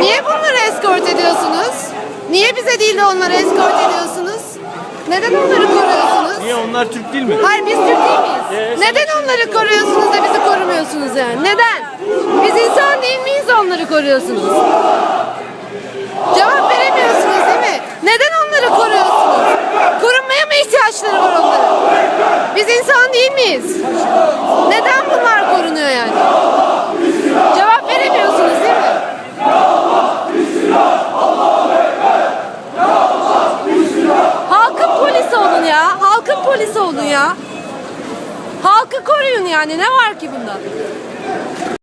Niye bunları eskort ediyorsunuz? Niye bize değil de onları eskort ediyorsunuz? Neden onları koruyorsunuz? Niye onlar Türk değil mi? Hayır biz Türk değil miyiz? Ee, yes. Neden onları koruyorsunuz da bizi korumuyorsunuz yani? Neden? Biz insan değil miyiz onları koruyorsunuz? Cevap veremiyorsunuz değil mi? Neden onları koruyorsunuz? Korunmaya mı ihtiyaçları var onların? Biz insan değil miyiz? Neden? polisi olun ya. Halkı koruyun yani ne var ki bunda?